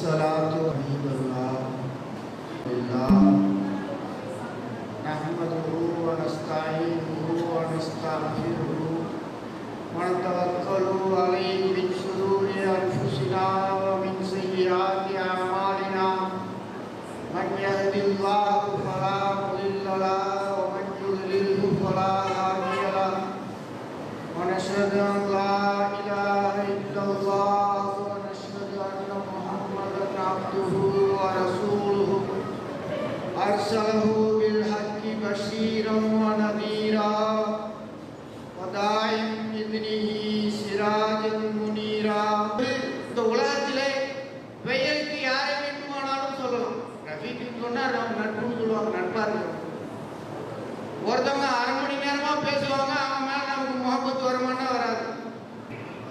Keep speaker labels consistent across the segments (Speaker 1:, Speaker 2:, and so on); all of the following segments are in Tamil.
Speaker 1: الصلاة حبيب الله لله. نحمده ونستعينه ونستغفره ونتوكل عليه من شرور أنفسنا ومن سيئات أعمالنا. من يهد الله فلا مضل له ومن يضلله فلا هادي له. ونشهد أن لا إله إلا عبده ورسوله أرسله بالحق بشيرا ونذيرا وداعيا بإذنه سراجا منيرا இந்த உலகத்திலே பெயருக்கு யாரை வேண்டுமானாலும் சொல்லலாம் ரஃபீக்கு சொன்னா நம்ம நட்புன்னு சொல்லுவாங்க நட்பா இருக்கும் ஒருத்தவங்க அரை மணி நேரமா பேசுவாங்க அவன் மேல நமக்கு முகப்பத்து வருமானா வராது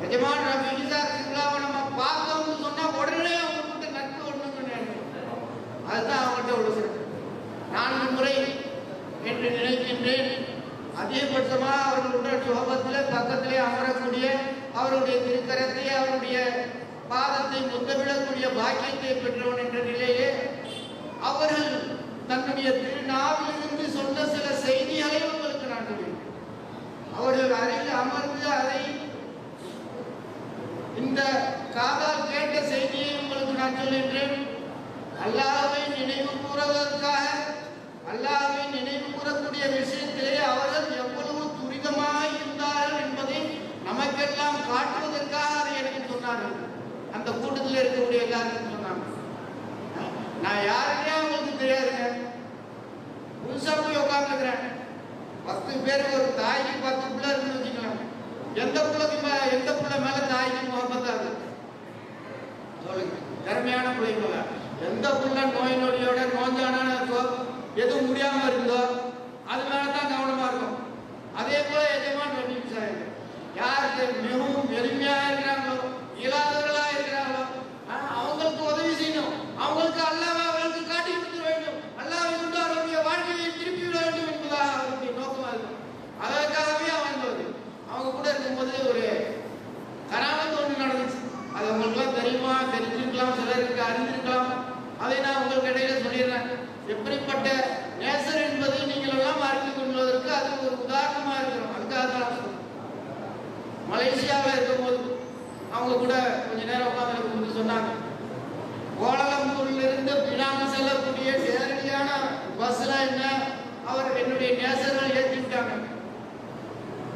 Speaker 1: எஜமான் ரஃபீக் என்று நினைக்கின்றேன் அதிகபட்சமா அவர்களுடைய சுகபத்தில் பக்கத்திலே அமரக்கூடிய அவருடைய திருக்கரத்தை அவருடைய பாதத்தை முத்தமிடக்கூடிய பாக்கியத்தை பெற்றவன் என்ற நிலையே அவர்கள் தன்னுடைய திருநாவிலிருந்து சொன்ன சில செய்திகளை உங்களுக்கு நான் அவர்கள் அருகில் அமர்ந்து அதை இந்த காதால் கேட்ட செய்தியை உங்களுக்கு நான் சொல்கின்றேன். அல்லாஹ்வை நினைவு கூறுவதற்காக அல்லாவை நினைவு கூறக்கூடிய விஷயத்திலே அவர்கள் எவ்வளவு துரிதமாக இருந்தார்கள் என்பதை நமக்கெல்லாம் காட்டுவதற்காக அதை எனக்கு சொன்னார்கள். அந்த கூட்டத்தில் இருக்கக்கூடிய எல்லாருக்கும் சொன்னாங்க. நான் யாருன்னே அவங்களுக்கு தெரியாதுங்க. புதுசா போய் உட்காந்துருக்கிறேன் பத்து பேர் ஒரு தாய்க்கு பத்து பிள்ளை இருக்குன்னு வச்சுக்கலாம் எந்த பிள்ளைக்கு எந்த பிள்ளை மேல தாய்க்கு முகப்பத்தாது சொல்லுங்க. திறமையான பிள்ளைங்களா? எந்த பிள்ளை நோய் நொடியோட நோஞ்சானான எதுவும் முடியாம இருந்தோ அது மேல தான் கவனமா இருக்கும். அதே போல எஜமான் ரபீப் சாஹிப் யாருக்கு மிகவும் எளிமையா இருக்கிறாங்களோ இயலாதவர்களா இருக்கிறாங்களோ ஆஹ், அவங்களுக்கு உதவி செய்யணும். அவங்களுக்கு அல்ல அவர்களுக்கு காட்டி கொடுக்க வேண்டும் அல்லாஹ் கொண்டு அவருடைய வாழ்க்கையை திருப்பி விட வேண்டும் என்பதாக அவருடைய நோக்கமா இருக்கும் அதற்காகவே அவன் இருந்தது அவங்க கூட இருக்கும்போது ஒரு கராமத்து ஒன்று நடந்துச்சு அது உங்களுக்குலாம் தெரியுமா தெரிஞ்சிருக்கலாம் சிலருக்கு அறிந்திருக்கலாம் அதை நான் உங்களுக்கு இடையில சொல்லிடுறேன் அப்படிப்பட்ட நேசர் என்பதை நீங்கள் எல்லாம் அறிந்து கொள்வதற்கு அது ஒரு உதாரணமா இருக்கிறோம். அதுக்காக தான் மலேசியாவில் இருக்கும்போது அவங்க கூட கொஞ்ச நேரம் உட்காந்து சொன்னாங்க கோலாலம்பூர்ல இருந்து பினாங்க செல்லக்கூடிய நேரடியான பஸ்ல என்ன? அவர் என்னுடைய நேசர்கள் ஏற்றிட்டாங்க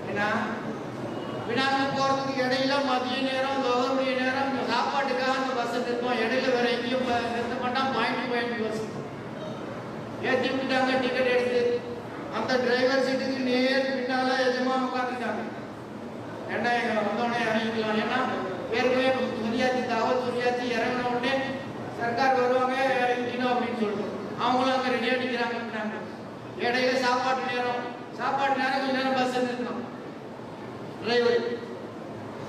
Speaker 1: ஏன்னா பினாங்க போறதுக்கு இடையில மதிய நேரம் லோகருடைய நேரம் சாப்பாட்டுக்காக அந்த பஸ் நிற்போம். இடையில வேற எங்கேயும் நிறுத்த மாட்டான் பாயிண்ட் பாயிண்ட் பஸ் ஏற்றி விட்டாங்க? டிக்கெட் எடுத்து. அந்த டிரைவர் சீட்டுக்கு நேர் பின்னால எஜமான உட்காந்துட்டாங்க ஏன்னா எங்க வந்தோடனே இறங்கிக்கலாம்? ஏன்னா ஏற்கனவே சொல்லியாச்சு தகவல் சொல்லியாச்சு இறங்கின உடனே சர்க்கார் வருவாங்க இறங்கிக்கணும் அப்படின்னு சொல்லிட்டு. அவங்களும் அங்கே ரெடியாக அடிக்கிறாங்க இடையில சாப்பாட்டு நேரம். சாப்பாட்டு நேரம் கொஞ்ச நேரம் பஸ் நிறுத்தணும். டிரைவர்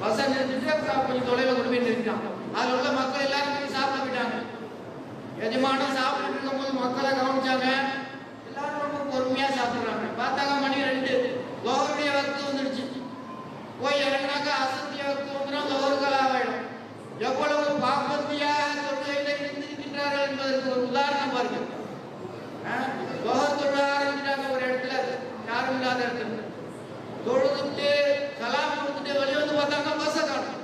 Speaker 1: பஸ்ஸை நிறுத்திட்டு கொஞ்சம் தொலைவில் கொண்டு போய் நிறுத்திட்டான் அதில் உள்ள மக்கள் எல்லாரும் போய் சாப்பிட போயிட்டாங்க எஜமானம் சாப்பிட்டு இருக்கும்போது மக்களை கவனிச்சாங்க. எல்லாரும் ரொம்ப பொறுமையா சாப்பிடுறாங்க. பார்த்தாங்க மணி ரெண்டு. லோகருடைய வக்து வந்துடுச்சு. போய் இறங்கினாக்க அசத்திய வக்து வந்துடும் லோகர்கள் ஆகிடும் எவ்வளவு பாப்பத்தியாக தொழுகையில இருந்திருக்கின்றார்கள் என்பதற்கு ஒரு உதாரணம் பாருங்க. தொழ ஆரம்பிச்சிட்டாங்க ஒரு இடத்துல. யாரும் இல்லாத இடத்துல. தொழுதுட்டு கலாம் கொடுத்துட்டு வெளியே வந்து பார்த்தாங்க பஸ்ஸை காணும்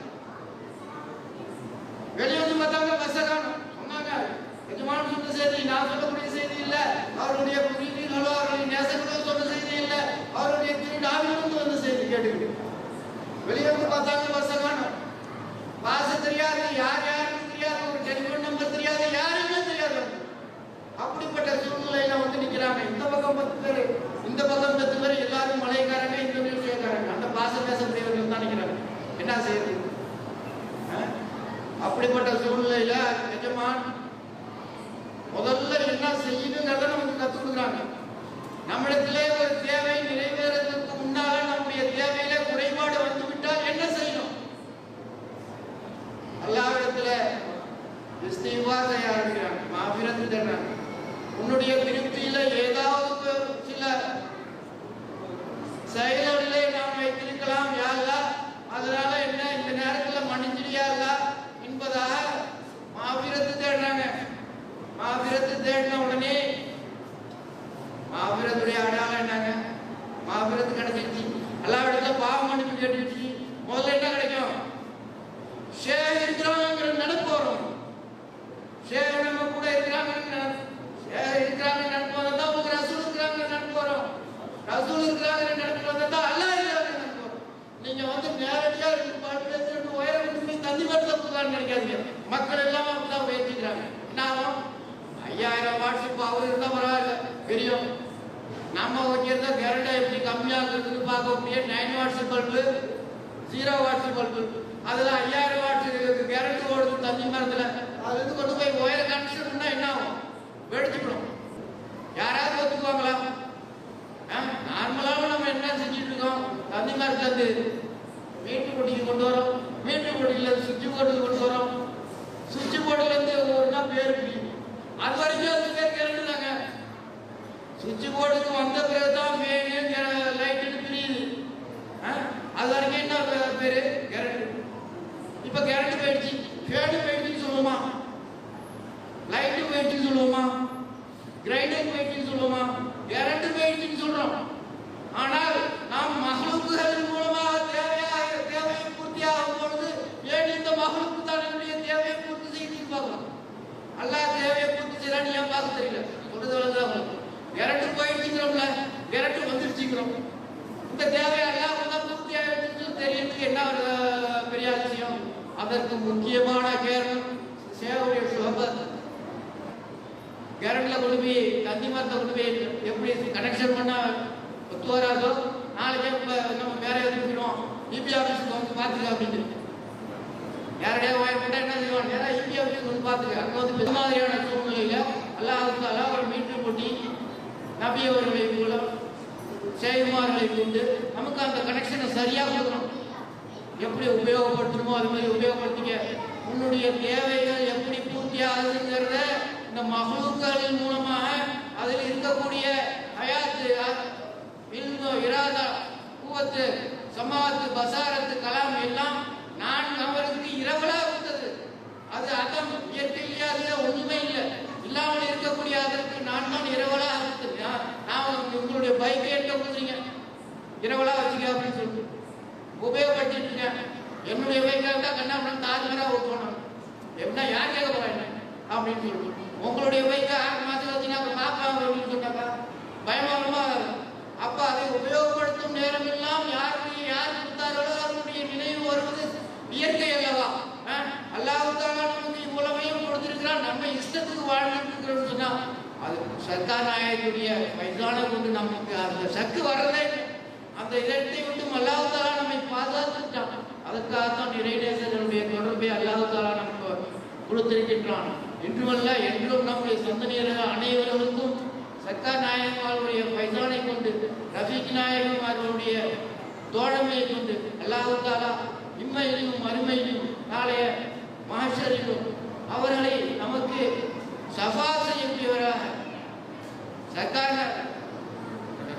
Speaker 1: வெளியே வந்து பார்த்தாங்க பஸ்ஸை காணும் சொன்னாங்க எஜமான செய்தி நான் சொல்லக்கூடிய செய்தி இல்ல. அவருடைய வீட்டினாலோ அவருடைய நேசங்களோ சொன்ன செய்தி இல்ல. அவருடைய திருநாவிலிருந்து வந்த செய்தி கேட்டுக்கிட்டு. வெளியே வந்து பார்த்தாங்க பஸ்ஸை காணும் பாச தெரியாது யார் யாருன்னு தெரியாது ஒரு டெலிஃபோன் நம்பர் தெரியாது யாருமே தெரியாது. அப்படிப்பட்ட சூழ்நிலையில வந்து நிக்கிறாங்க. இந்த பக்கம் பத்து பேர் இந்த பக்கம் பத்து பேர் எல்லாரும் மலைக்காரங்க இந்த விஷயக்காரங்க. அந்த பாச பேசக்கூடியவர்கள் தான் நிக்கிறாங்க. என்ன செய்யுது அப்படிப்பட்ட சூழ்நிலையில நிஜமான முதல்ல என்ன செய்யணுங்கிறத நமக்கு கற்றுக் கொடுக்குறாங்க. நம்மிடத்திலே ஒரு தேவை நிறைவேறதுக்கு முன்னால நம்முடைய தேவையில குறைபாடு வந்து விட்டால் என்ன செய்யணும்? அல்லாவிடத்துல இஸ்திவா தயாரிக்கிறாங்க மாபிரத்து தர்றாங்க. உன்னுடைய திருப்தியில ஏதாவது சில உயர்த்திருக்காங்கன்னு நினைக்காதீங்க மக்கள் எல்லாம் அப்படிதான் உயர்த்திக்கிறாங்க என்ன ஆகும்? ஐயாயிரம் வாட்ஸ்அப் அவர் இருந்தால் பரவாயில்ல தெரியும். நம்ம வைக்கிறத கரண்டா எப்படி கம்மியாகிறதுன்னு பார்க்கக்கூடிய பார்க்க nine watts bulb zero watts bulb அதில் ஐயாயிரம் வாட்ஸ் கரண்ட் ஓடுது தண்ணி மரத்தில். அதுலேருந்து கொண்டு போய் ஒயர் கனெக்ஷன் பண்ணால் என்ன ஆகும்? வெடிச்சுக்கணும் யாராவது ஒத்துக்குவாங்களா? நார்மலாக நம்ம என்ன செஞ்சுட்டு இருக்கோம்? தண்ணி மரத்துலேருந்து சுவிட்ச் போர்டுக்கு கொண்டு வரோம். சுவிட்ச் போர்டுலேருந்து ஒவ்வொருனா பேர் அது வரைக்கும் அது பேர் கரண்ட் சுவிட்ச் போர்டுக்கு வந்த பிறகு தான் மேலே லைட்டு பிரியுது ஆ? அது வரைக்கும் என்ன பே- பேரு கரண்ட் இப்போ கரண்ட் போயிடுச்சு ஃபேனு போயிடுச்சுன்னு சொல்லுவோமா லைட்டு போயிடுச்சுன்னு சொல்லுவோமா கிரைண்டர் போயிடுச்சுன்னு சொல்லுவோமா கரண்ட் போயிடுச்சுன்னு சொல்றோம் ஆனால் நாம் மகளுக்குகள் மூலமாக தேவையாக தேவையை பூர்த்தியாகும் பொழுது ஏன் இந்த மகளுக்கு தான் என்னுடைய தேவையை பூர்த்தி செய்து பார்க்கலாம் அல்லாஹ் தேவையை பூர்த்தி செய்யறான்னு ஏன் பார்க்க தெரியல சொல்றது விளங்குதா கரண்ட் போயிடுச்சுங்கிறோம்ல விரட்டு வந்துருச்சுங்கிறோம் இந்த தேவை பூர்த்தி ஆயிடுச்சு தெரியறதுக்கு என்ன ஒரு பெரிய அதிசயம்? அதற்கு முக்கியமான காரணம் சேவையுடைய சுகபத் கேரண்டில் கொண்டு போய் தந்தி மரத்தை கொண்டு போய் எப்படி கனெக்ஷன் பண்ணா ஒத்து வராதோ நாளைக்கே நம்ம வேற எதுவும் இபி ஆஃபீஸுக்கு வந்து பார்த்துக்க அப்படின்னு யாரையா ஒயர் என்ன செய்வான்? நேராக இபி ஆஃபீஸுக்கு வந்து பார்த்துக்க அங்கே வந்து இந்த மாதிரியான சூழ்நிலையில அல்லாஹால ஒரு மீட்டர் போட்டி நபியவர்களை மூலம் செயல்மார்களை கொண்டு நமக்கு அந்த கனெக்ஷனை சரியாக கொடுக்கணும் எப்படி உபயோகப்படுத்தணுமோ அது மாதிரி உபயோகப்படுத்திக்க. உன்னுடைய தேவைகள் எப்படி பூர்த்தி ஆகுதுங்கிறத இந்த மகளுக்களின் மூலமாக அதில் இருக்கக்கூடிய ஹயாத்து இல்மு இராதா கூவத்து சமாத்து பசாரத்து கலாம் எல்லாம் நான் அவருக்கு இரவலா இருந்தது அது அதம் இயற்கையிலே அதுல ஒண்ணுமே இல்லை இல்லாமல் இருக்கக்கூடிய அதற்கு நான் தான் இரவலா இருந்தது நான் நான் உங்களுடைய பைக்கை என்கிட்ட கொடுக்குறீங்க இரவலா வச்சுக்க அப்படின்னு சொல்லிட்டு. உபயோகப்படுத்திட்டு இருக்கேன். என்னுடைய பைக்காக இருந்தால் கண்ணாமணம் தாஜ்மரா ஓட்டணும் எப்படின்னா யார் கேட்க போறாங்க அப்படின்னு சொல்லிட்டு. உங்களுடைய பைக்கை ஆறு மாதத்துக்கு வச்சுன்னா அப்புறம் பார்க்கலாம் அப்படின்னு சொன்னாக்கா பயமானமா அப்போ அதை உபயோகப்படுத்தும் நேரம் இல்லாமல் யாருக்கு யார் கொடுத்தார்களோ அவருடைய நினைவு வருவது இயற்கை அல்லவா அல்லாஹால நமக்கு இவ்வளவையும் கொடுத்திருக்கிறான் நம்ம இஷ்டத்துக்கு வாழ்ந்துட்டு இருக்கிறோம்னு சொன்னா அது சர்க்கார் நாயகத்துடைய வயதான கொண்டு நமக்கு அந்த சக்கு வர்றதே அந்த இடத்தை விட்டு அல்லாஹாலா நம்மை பாதுகாத்துட்டான். அதுக்காகத்தான் இறைநேசர்களுடைய தொடர்பை அல்லாஹாலா நமக்கு கொடுத்திருக்கின்றான். இன்றுமல்ல என்றும் நம்முடைய சந்தனியர்கள் அனைவர்களுக்கும் சர்க்கார் நாயகமாருடைய பைசானை கொண்டு ரஃபீக் நாயகம் அவர்களுடைய தோழமையை கொண்டு அல்லாஹாலா இம்மையிலும் அருமையிலும் நாளைய மாஷரிலும் அவர்களை நமக்கு சஃபா செய்யக்கூடியவராக சர்க்கார்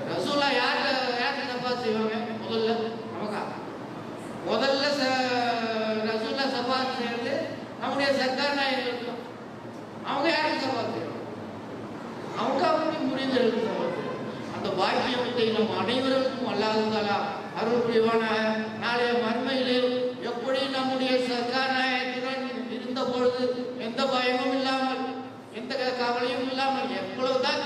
Speaker 1: ரசூலா யார்கிட்ட யார்கிட்ட சஃபா செய்வாங்க முதல்ல நமக்கா முதல்ல ச- ரசூல்லா சஃபா செய்யறது நம்முடைய சர்க்கார் நாயகர்களுக்கு தான். அவங்க யாருக்கு சபா செய்வாங்க அவங்க அவருடைய முடிந்தவர்களுக்கு சஃபா அந்த பாக்கியத்தை நம் அனைவருக்கும் அல்லாஹாலா அருள் புரிவான நாளைய மர்மையிலே எப்படி நம்முடைய சர்க்கார் நாயகத்துடன் இருந்த பொழுது எந்த பயமும் இல்லாமல் எந்த கவலையும் இல்லாமல் எவ்வளவுதான்